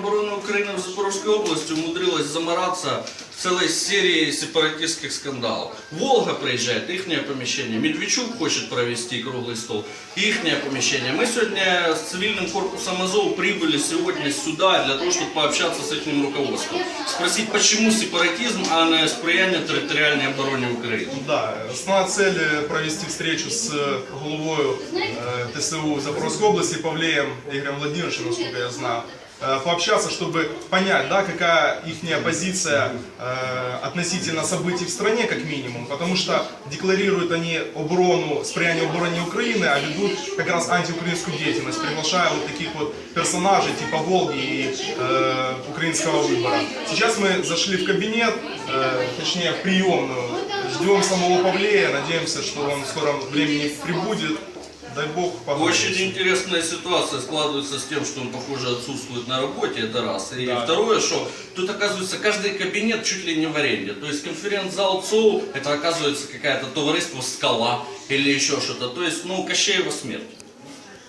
обороны Украины в Запорожской области умудрилась замораться в целой серии сепаратистских скандалов. Волга приезжает, ихнее помещение. Медведчук хочет провести круглый стол, ихнее помещение. Мы сегодня с цивильным корпусом Азов прибыли сегодня сюда для того, чтобы пообщаться с их руководством. Спросить, почему сепаратизм, а не сприяние территориальной обороне Украины. Да, основная цель э, провести встречу с головою э, ТСУ Запорожской области Павлеем Игорем Владимировичем, насколько я знаю, э, Пообщаться, чтобы понять, да, какая их позиция э, относительно событий в стране, как минимум, потому что декларируют они оборону, сприяние обороне Украины, а ведут как раз антиукраинскую деятельность, приглашая вот таких вот персонажей типа Волги и э, украинского выбора. Сейчас мы зашли в кабинет, э, точнее в приемную, ждем самого Павлея, надеемся, что он в скором времени прибудет. Дай бог поговорим. Очень интересная ситуация складывается с тем, что он, похоже, отсутствует на работе, это раз. И Да. второе, что тут, оказывается, каждый кабинет чуть ли не в аренде. То есть конференц-зал ЦОУ, это, оказывается, какая-то товариство «Скала» или еще что-то. То есть, ну, Кощеева смерть.